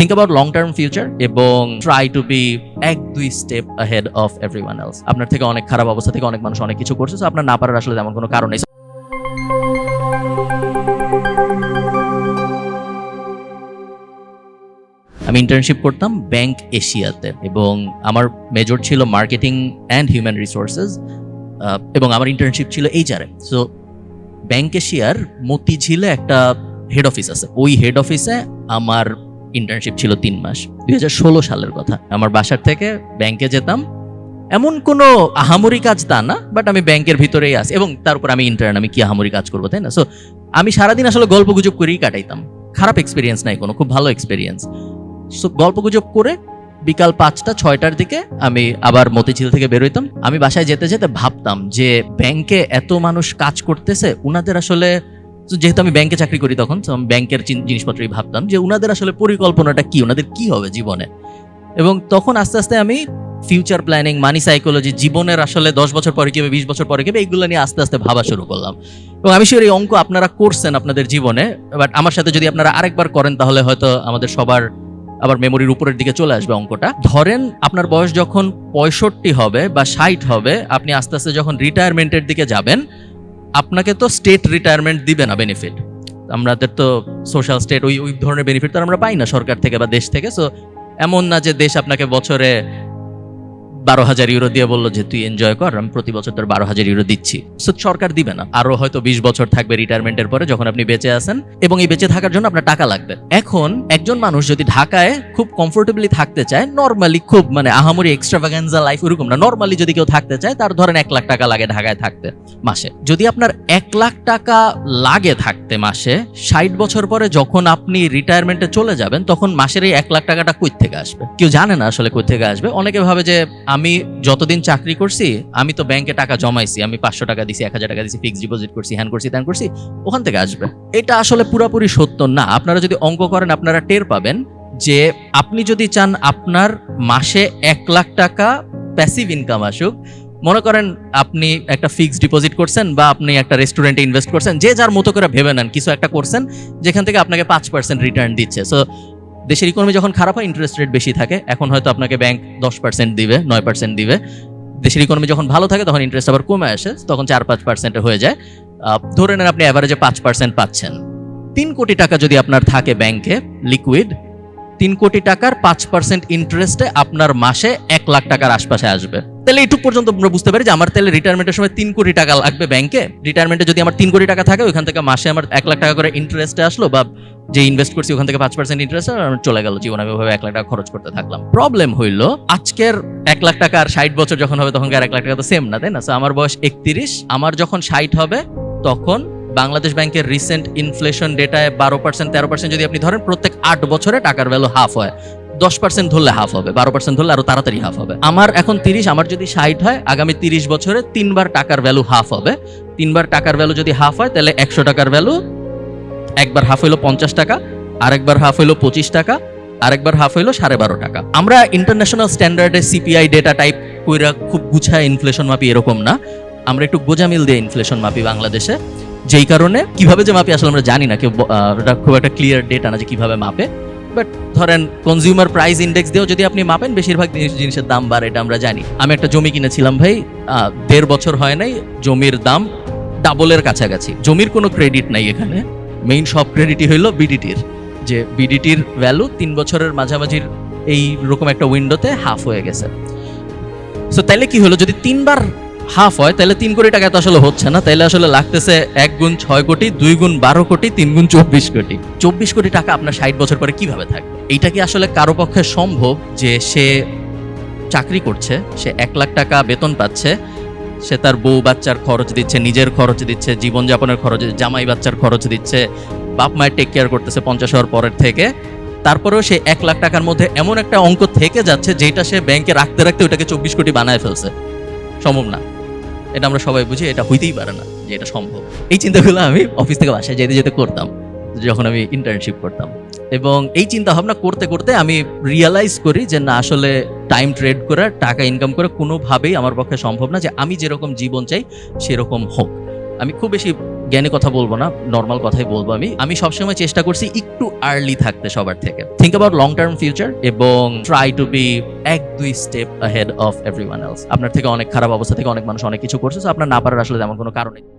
Think about long term future এবং try to be এক দুই step ahead of every one else আপনার থেকে অনেক খারাপ অবস্থা থেকে অনেক মানুষ অনেক কিছু করছে, so আপনার না পারার আসলে তেমন কোনো কারণ নেই। আমি ইন্টার্নশিপ করতাম ব্যাংক এশিয়াতে এবং আমার মেজর ছিল মার্কেটিং অ্যান্ড হিউম্যান রিসোর্সেস এবং আমার ইন্টার্নশিপ ছিল এইচআরএ সো ব্যাংক এশিয়ার মতিঝিলে একটা হেড অফিস আছে। ওই হেড অফিসে আমার ইন্টার্নশিপ ছিল তিন মাস। দু হাজার ষোলো সালের কথা। আমার বাসার থেকে ব্যাংকে যেতাম। এমন কোনো আহামরি কাজ তা না বাট আমি ব্যাংকের ভিতরেই আছি। এবং তার উপর আমি ইন্টার্ন আমি কি আহামরি কাজ করব, তাই না? সো আমি সারাদিন আসলে গল্প গুজব করেই কাটাইতাম। খারাপ এক্সপিরিয়েন্স নাই কোনো, খুব ভালো এক্সপিরিয়েন্স সো গল্প গুজব করে বিকাল পাঁচটা, ছয়টার দিকে আমি আবার মতিঝিল থেকে বেরোইতাম আমি বাসায় যেতে যেতে ভাবতাম যে ব্যাংকে এত মানুষ কাজ করতেছে ওনাদের আসলে যেহেতু আমি ব্যাংকে চাকরি করি তখন তো আমি ব্যাংকের জিনিসপত্রই ভাবতাম যে ওনাদের আসলে পরিকল্পনাটা কি ওনাদের কি হবে জীবনে? এবং তখন আস্তে আস্তে আমি ফিউচার প্ল্যানিং মানি সাইকোলজি জীবনের আসলে দশ বছর পরে কি হবে, বিশ বছর পরে কি হবে এইগুলো নিয়ে আস্তে আস্তে ভাবা শুরু করলাম। এবং আমি এই অঙ্ক আপনারা করছেন আপনাদের জীবনে বাট আমার সাথে যদি আপনারা আরেকবার করেন, তাহলে হয়তো আমাদের সবার আবার মেমোরির উপরের দিকে চলে আসবে অঙ্কটা। ধরেন আপনার বয়স যখন পঁয়ষট্টি হবে বা ষাট হবে, আপনি আস্তে আস্তে যখন রিটায়ারমেন্টের দিকে যাবেন আপনাকে তো স্টেট রিটায়ারমেন্ট দিবে না বেনিফিট আমাদের তো সোশ্যাল স্টেট ওই ওই ধরনের বেনিফিট তো আমরা পাই না সরকার থেকে বা দেশ থেকে। সো এমন না যে দেশ আপনাকে বছরে বারো হাজার ইউরো দিয়ে বলল যে, তুই এনজয় কর, আমি প্রতি বছর তোর বারো হাজার ইউরো দিচ্ছি। সো সরকার দিবে না। আরও হয়তো বিশ বছর থাকবে রিটায়ারমেন্টের পরে যখন আপনি বেঁচে আছেন, এবং এই বেঁচে থাকার জন্য আপনার টাকা লাগবে। এখন একজন মানুষ যদি ঢাকায় খুব কমফোর্টেবলি থাকতে চায় নর্মালি খুব মানে আহামরি এক্সট্রাভাগান্সা লাইফ ওরকম না নর্মালি যদি কেউ থাকতে চায়, তার ধরেন এক লাখ টাকা লাগে ঢাকায় থাকতে মাসে। যদি আপনার এক লাখ টাকা লাগে থাকতে মাসে, ষাট বছর পরে যখন আপনি রিটায়ারমেন্টে চলে যাবেন, তখন মাসের এই এক লাখ টাকাটা কই থেকে আসবে? কেউ জানে না আসলে কই থেকে আসবে। অনেকে ভাবে যে আমি যতদিন চাকরি করছি, আমি তো ব্যাংকে টাকা জমাইছি, আমি পাঁচশো টাকা দিছি, এক হাজার টাকা দিছি ফিক্সড ডিপোজিট করছি হ্যান করছি, ত্যান করছি, ওখান থেকে আসবে। এটা আসলে পুরোপুরি সত্য না। আপনারা যদি অঙ্ক করেন, আপনারা টের পাবেন যে আপনি যদি চান আপনার মাসে এক লাখ টাকা প্যাসিভ ইনকাম আসুক, মনে করেন আপনি একটা ফিক্সড ডিপোজিট করছেন বা আপনি একটা রেস্টুরেন্টে ইনভেস্ট করছেন, যে যার মতো করে ভেবে নেন, কিছু একটা করছেন, যেখান থেকে আপনাকে পাঁচ পার্সেন্ট রিটার্ন দিচ্ছে। সো দেশের ইকোনমি যখন খারাপ হয় ইন্টারেস্ট রেট বেশি থাকে, এখন হয়তো আপনাকে ব্যাংক দশ পার্সেন্ট দিবে, নয় পার্সেন্ট দিবে। দেশের ইকোনমি যখন ভালো থাকে, তখন ইন্টারেস্ট আবার কমে আসে, তখন চার পাঁচ পার্সেন্টে হয়ে যায়। ধরে নেন আপনি অ্যাভারেজে পাঁচ পার্সেন্ট পাচ্ছেন। তিন কোটি টাকা যদি আপনার থাকে ব্যাংকে লিকুইড তিন কোটি টাকার পাঁচ পার্সেন্ট ইন্টারেস্টে আপনার মাসে এক লাখ টাকার আশপাশে আসবে। তাহলে এইটুকু পর্যন্ত আমরা বুঝতে পারি যে আমার তাহলে রিটায়ারমেন্টের সময় তিন কোটি টাকা লাগবে ব্যাংকে রিটায়ারমেন্টে যদি আমার তিন কোটি টাকা থাকে, ওইখান থেকে মাসে আমার এক লাখ টাকা করে ইন্টারেস্টে আসলো বা যে ইনভেস্ট করছি, ওখান থেকে পাঁচ পার্সেন্ট ইন্টারেস্ট আর চলে গেল জীবন। আমি ওভাবে এক লাখ টাকা খরচ করতে থাকলাম। প্রবলেম হইল, আজকের এক লাখ টাকা আর ষাট বছর যখন হবে, তখন এক লাখ টাকা তো সেম না, তাই না? আমার বয়স একত্রিশ, আমার যখন ষাট হবে, তখন বাংলাদেশ ব্যাংকের রিসেন্ট ইনফ্লেশন ডেটায় বারো পার্সেন্ট তেরো পার্সেন্ট যদি আপনি ধরেন, প্রত্যেক আট বছরে টাকার ভ্যালু হাফ হয়। দশ পার্সেন্ট ধরলে হাফ হবে, বারো পার্সেন্ট ধরলে আরও তাড়াতাড়ি হাফ হবে। আমার এখন তিরিশ, আমার যদি ষাট হয়, আগামী তিরিশ বছরে তিনবার টাকার ভ্যালু হাফ হবে। তিনবার টাকার ভ্যালু যদি হাফ হয়, তাহলে একশো টাকার ভ্যালু একবার হাফ হইল পঞ্চাশ টাকা, আরেকবার হাফ হইল পঁচিশ টাকা, আরেকবার হাফ হইল সাড়ে বারো টাকা। আমরা ইন্টারন্যাশনাল স্ট্যান্ডার্ডে সিপিআই ডেটা টাইপ কইরা খুব গুছায় ইনফ্লেশন মাপি এরকম না। আমরা একটু গোজামিল দিয়ে ইনফ্লেশন মাপি বাংলাদেশে। যেই কারণে কীভাবে যে মাপি আসলে আমরা জানি না, কেউ খুব একটা ক্লিয়ার ডেটা না যে কীভাবে মাপে। বাট ধরেন কনজিউমার প্রাইস ইন্ডেক্স দিয়েও যদি আপনি মাপেন, বেশিরভাগ জিনিস- জিনিসের দাম বাড়ে, এটা আমরা জানি। আমি একটা জমি কিনেছিলাম ভাই দেড় বছর হয় নাই, জমির দাম ডাবলের কাছাকাছি। জমির কোনো ক্রেডিট নাই এখানে। মেইন সব ক্রেডিটই হইল বিডিটির যে বিডিটির ভ্যালু তিন বছরের মাঝামাঝির এই রকম একটা উইন্ডোতে হাফ হয়ে গেছে। সো তাইলে কি হলো? যদি তিনবার হাফ হয় তাহলে তিন কোটি টাকা তো আসলে হচ্ছে না। তাইলে আসলে লাগতেছে এক গুণ ছয় কোটি, দুই গুণ বারো কোটি, তিন গুণ চব্বিশ কোটি। চব্বিশ কোটি টাকা আপনার ষাট বছর পরে কীভাবে থাকবে? এইটা কি আসলে কারও পক্ষে সম্ভব যে সে চাকরি করছে, সে এক লাখ টাকা বেতন পাচ্ছে সে তার বউ বাচ্চার খরচ দিচ্ছে, নিজের খরচ দিচ্ছে, জীবনযাপনের খরচ জামাই বাচ্চার খরচ দিচ্ছে, বাপ মায়ের টেক কেয়ার করতেছে পঞ্চাশ হওয়ার পরের থেকে। তারপরেও সে এক লাখ টাকার মধ্যে এমন একটা অঙ্ক থেকে যাচ্ছে যেটা সে ব্যাংকে রাখতে রাখতে ওটাকে চব্বিশ কোটি বানায় ফেলছে। সম্ভব না। এটা আমরা সবাই বুঝি, এটা হইতেই পারে না যে এটা সম্ভব। এই চিন্তাগুলো আমি অফিস থেকে বাসায় যেতে যেতে করতাম, যখন আমি ইন্টার্নশিপ করতাম। এবং এই চিন্তা ভাবনা করতে করতে আমি রিয়ালাইজ করি যে না, আসলে টাইম ট্রেড করে, টাকা ইনকাম করে কোনোভাবেই আমার পক্ষে সম্ভব না যে আমি যেরকম জীবন চাই, সেরকম হোক। আমি খুব বেশি জ্ঞানী কথা বলব না নর্মাল কথাই বলব আমি। আমি সবসময় চেষ্টা করছি একটু আর্লি থাকতে সবার থেকে। Think about long term future এবং ট্রাই টু বি এক, দুই step ahead of everyone else আপনার থেকে অনেক খারাপ অবস্থা থেকে অনেক মানুষ অনেক কিছু করছে আপনার না পারার আসলে তেমন কোনো কারণ